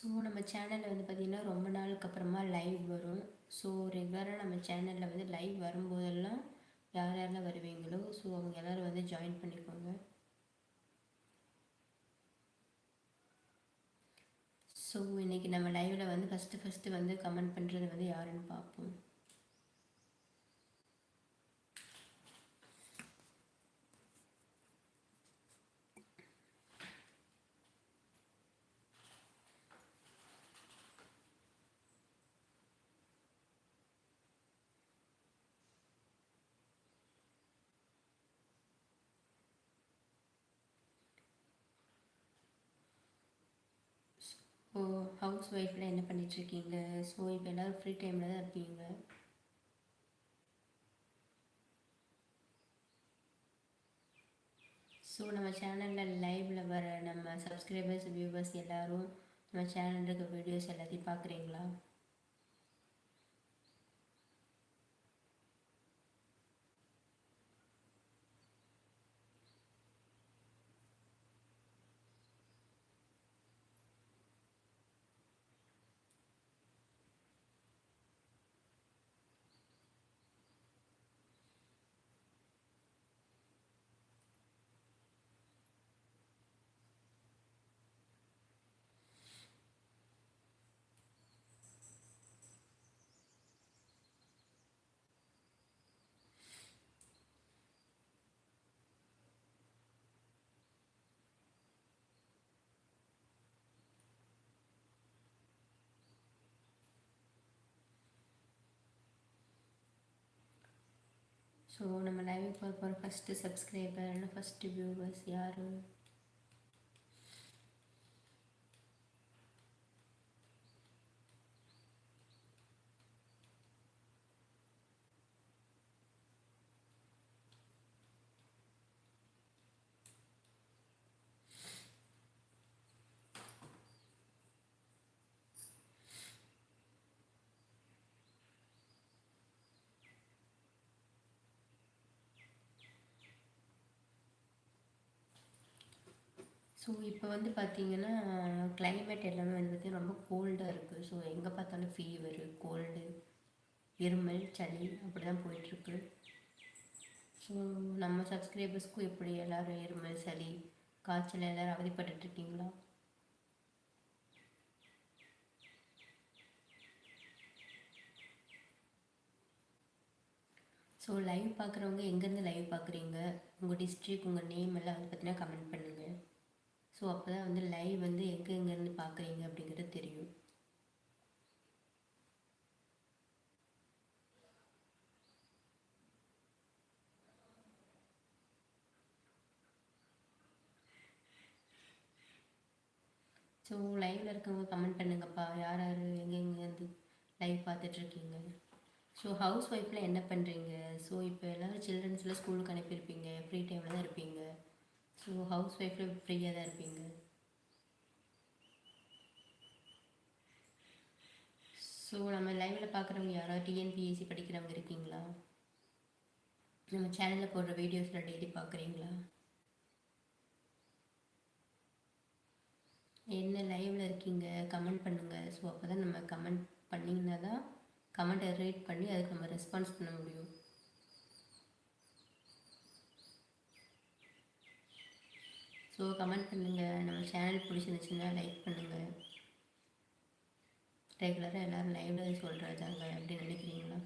So நம்ம சேனலில் வந்து பார்த்திங்கன்னா ரொம்ப நாளுக்கு அப்புறமா லைவ் வரும் ஸோ ரெகுலராக நம்ம சேனலில் வந்து லைவ் வரும்போதெல்லாம் யார் யாரெல்லாம் வருவீங்களோ ஸோ அவங்க எல்லோரும் வந்து ஜாயின் பண்ணிக்கோங்க ஸோ இன்றைக்கி நம்ம லைவில் வந்து ஃபஸ்ட்டு ஃபஸ்ட்டு வந்து கமெண்ட் பண்ணுறது வந்து யாருன்னு பார்ப்போம் ஓ ஹவுஸ் ஒய்ஃபில் என்ன பண்ணிகிட்ருக்கீங்க ஸோ இப்போ எல்லோரும் ஃப்ரீ டைமில் தான் இருப்பீங்க ஸோ நம்ம சேனலில் லைவில் வர நம்ம சப்ஸ்கிரைபர்ஸ் வியூவர்ஸ் எல்லோரும் நம்ம சேனலில் இருக்க வீடியோஸ் எல்லாத்தையும் பார்க்குறீங்களா ஸோ நம்ம லைவுக்கு போகிற போகிற ஃபஸ்ட்டு சப்ஸ்கிரைபர் ஃபஸ்ட்டு வியூவர்ஸ் யார் ஸோ இப்போ வந்து பார்த்திங்கன்னா கிளைமேட் எல்லாமே வந்து பார்த்திங்கன்னா ரொம்ப கோல்டாக இருக்குது ஸோ எங்கே பார்த்தாலும் ஃபீவரு கோல்டு இருமல் சளி அப்படி தான் போயிட்டுருக்கு ஸோ நம்ம சப்ஸ்கிரைபர்ஸ்க்கும் எப்படி எல்லோரும் இருமல் சளி காய்ச்சல் எல்லோரும் இருக்கீங்களா ஸோ லைவ் பார்க்குறவங்க எங்கேருந்து லைவ் பார்க்குறீங்க உங்கள் டிஸ்ட்ரிக் உங்கள் நேம் எல்லாம் அதை பற்றினா கமெண்ட் பண்ணுங்கள் ஸோ அப்போ தான் வந்து லைவ் வந்து எங்கெங்கேருந்து பார்க்குறீங்க அப்படிங்கிறது தெரியும் ஸோ லைவில் இருக்கவங்க கமெண்ட் பண்ணுங்கப்பா யார் யார் எங்கெங்கேருந்து லைவ் பார்த்துட்ருக்கீங்க ஸோ ஹவுஸ் ஒய்ஃபில் என்ன பண்ணுறீங்க ஸோ இப்போ எல்லோரும் சில்ட்ரன்ஸில் ஸ்கூலுக்கு அனுப்பியிருப்பீங்க ஃப்ரீ டைம் ஸோ ஹவுஸ் ஒய்ஃபில் ஃப்ரீயாக தான் இருப்பீங்க ஸோ நம்ம லைவில் பார்க்குறவங்க யாராவது டிஎன்பிஎஸ்சி படிக்கிறவங்க இருக்கீங்களா நம்ம சேனலில் போடுற வீடியோஸில் டெய்லி பார்க்குறீங்களா என்ன லைவில் இருக்கீங்க கமெண்ட் பண்ணுங்கள் ஸோ அப்போ தான் நம்ம கமெண்ட் பண்ணிங்கன்னா தான் கமெண்ட்டை ரீட் பண்ணி அதுக்கு நம்ம ரெஸ்பான்ஸ் பண்ண முடியும் ஸோ கமெண்ட் பண்ணுங்கள் நம்ம சேனல் பிடிச்சிருந்துச்சுன்னா லைக் பண்ணுங்கள் ரெகுலராக எல்லோரும் லைவ்ல சொல்கிறதாங்க அப்படின்னு நினைக்கிறீங்களா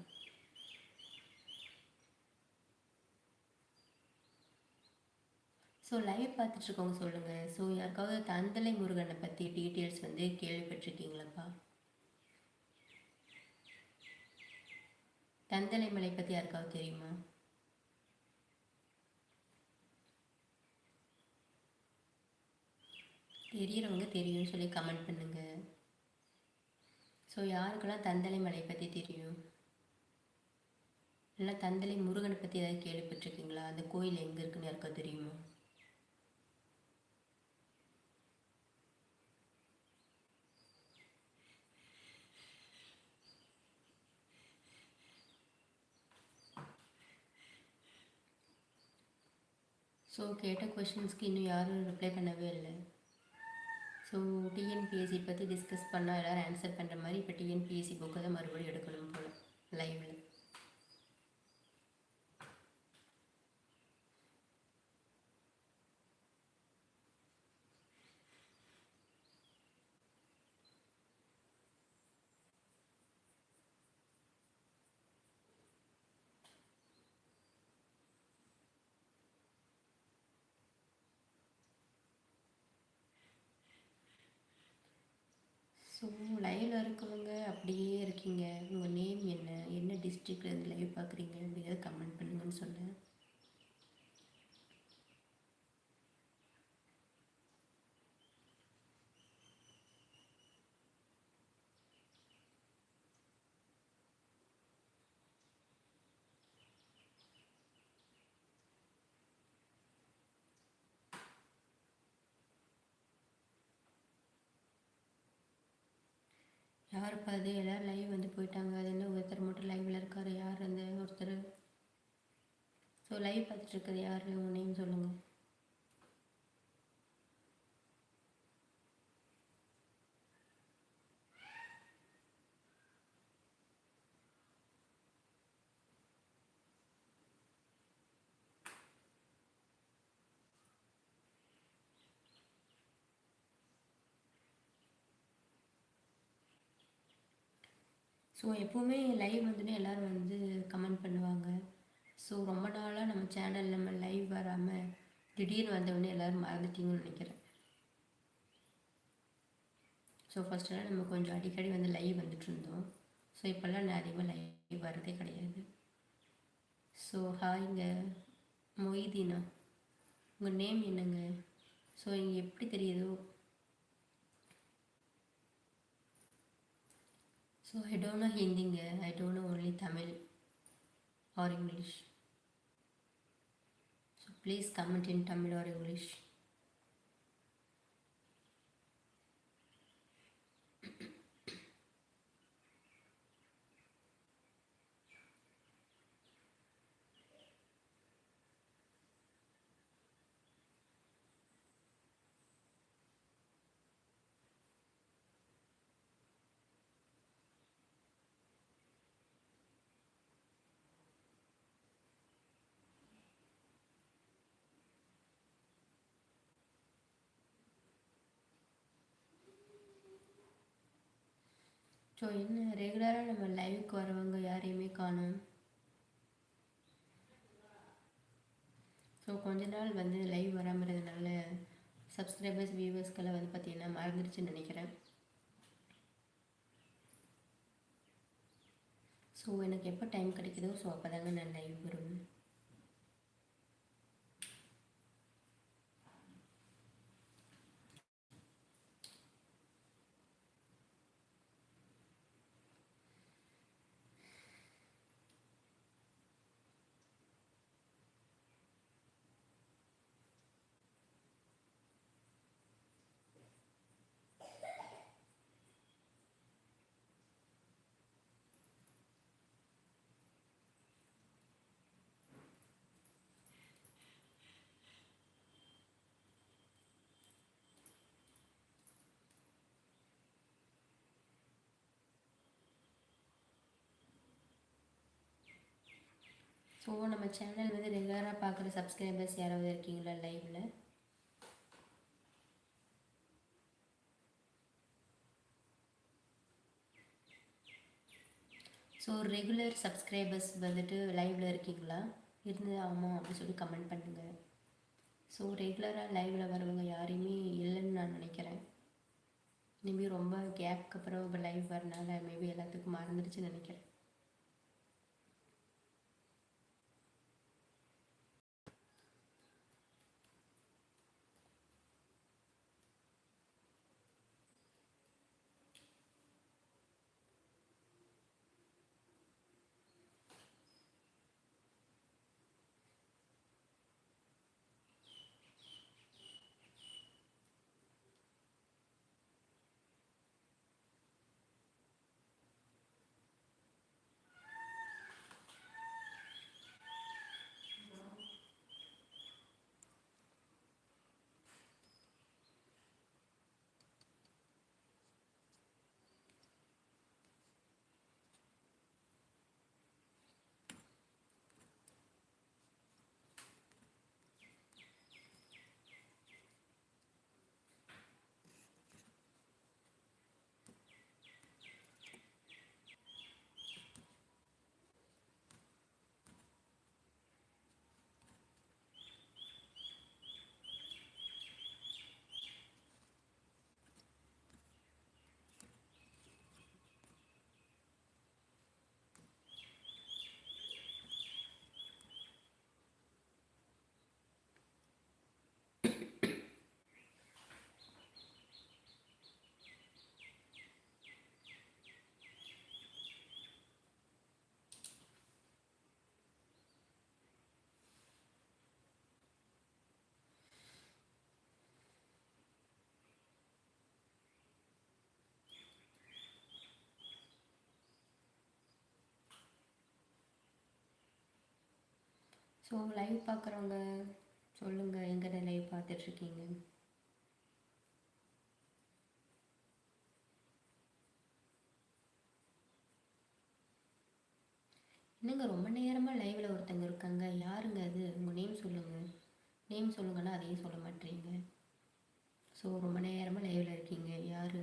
ஸோ லைவ் பார்த்துட்ருக்கோங்க சொல்லுங்கள் ஸோ யாருக்காவது தந்தலை முருகனை பற்றி டீட்டெயில்ஸ் வந்து கேள்விப்பட்டிருக்கீங்களாப்பா தந்தலை மலை பற்றி யாருக்காவது தெரியுமா தெரியிறவங்க தெரியும்னு சொல்லி கமெண்ட் பண்ணுங்கள் ஸோ யாருக்கெல்லாம் தந்தலை மலை பற்றி தெரியும் இல்லை தந்தலை முருகனை பற்றி ஏதாவது கேள்விப்பட்டிருக்கீங்களா அந்த கோயில் எங்கே இருக்குன்னு யாருக்கா தெரியுமா ஸோ கேட்ட கொஷின்ஸ்க்கு இன்னும் யாரும் ரிப்ளை பண்ணவே இல்லை ஸோ டிஎன்பிஎஸ்சி பற்றி டிஸ்கஸ் பண்ணால் எல்லோரும் ஆன்சர் பண்ணுற மாதிரி இப்போ டிஎன்பிஎஸ்சி புக்கை தான் மறுபடியும் எடுக்கணும் ஸோ லைவில் இருக்கவங்க அப்படியே இருக்கீங்க உங்கள் நேம் என்ன என்ன இருந்து லைவ் பார்க்குறீங்க அப்படிங்கிறத கமெண்ட் பண்ணுங்கன்னு சொன்னேன் யார் இப்போ அது எல்லோரும் லைவ் வந்து போயிட்டாங்க அது என்ன ஒருத்தர் மட்டும் லைவில் இருக்கார் யார் அந்த ஒருத்தர் ஸோ லைவ் பார்த்துட்டு இருக்கிறது யார் உங்கள் நேம் சொல்லுங்கள் ஸோ எப்போவுமே லைவ் வந்துட்டு எல்லோரும் வந்து கமெண்ட் பண்ணுவாங்க ஸோ ரொம்ப நாளாக நம்ம சேனல் நம்ம லைவ் வராமல் திடீர்னு வந்தவொடனே எல்லோரும் மறந்துட்டீங்கன்னு நினைக்கிறேன் ஸோ ஃபஸ்ட்டெல்லாம் நம்ம கொஞ்சம் அடிக்கடி வந்து லைவ் வந்துட்டு இருந்தோம் ஸோ இப்போல்லாம் நான் அதிகமாக லைவ் வர்றதே கிடையாது ஸோ ஹாய்ங்க மொய்தீனா உங்கள் நேம் என்னங்க ஸோ இங்கே எப்படி தெரியுதோ So I don't know Hindi, I don't know only Tamil or English. So please comment in Tamil or English. So என்ன ரெகுலராக நம்ம லைவுக்கு வரவங்க யாரையுமே காணும் ஸோ கொஞ்ச நாள் வந்து லைவ் வராமல் இருந்ததுனால சப்ஸ்கிரைபர்ஸ் வியூவர்ஸ்க்கெல்லாம் வந்து பார்த்திங்கன்னா மறந்துடுச்சுன்னு நினைக்கிறேன் ஸோ எனக்கு எப்போ டைம் கிடைக்குதோ ஸோ அப்போ தாங்க நான் லைவ் வருவேன் ஸோ நம்ம சேனல் வந்து ரெகுலராக பார்க்குற சப்ஸ்கிரைபர்ஸ் யாராவது இருக்கீங்களா லைவில் ஸோ ரெகுலர் சப்ஸ்கிரைபர்ஸ் வந்துட்டு லைவில் இருக்கீங்களா இருந்து ஆமாம் அப்படின்னு சொல்லி கமெண்ட் பண்ணுங்கள் ஸோ ரெகுலராக லைவில் வரவங்க யாரையுமே இல்லைன்னு நான் நினைக்கிறேன் இனிமேல் ரொம்ப கேப்க்கு அப்புறம் லைவ் வரனால மேபி எல்லாத்துக்கும் மறந்துடுச்சுன்னு நினைக்கிறேன் ஸோ லைவ் பார்க்குறவங்க சொல்லுங்கள் எங்கே லைவ் பார்த்துட்ருக்கீங்க என்னங்க ரொம்ப நேரமாக லைவில் ஒருத்தங்க இருக்காங்க யாருங்க அது உங்கள் நேம் சொல்லுங்கள் நேம் சொல்லுங்கன்னா அதையும் சொல்ல மாட்டேறீங்க ஸோ ரொம்ப நேரமாக லைவில் இருக்கீங்க யார்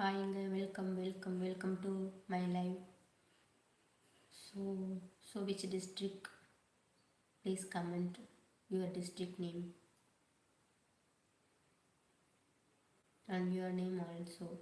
Hi, welcome to my live. So which district? Please comment your district name and your name also.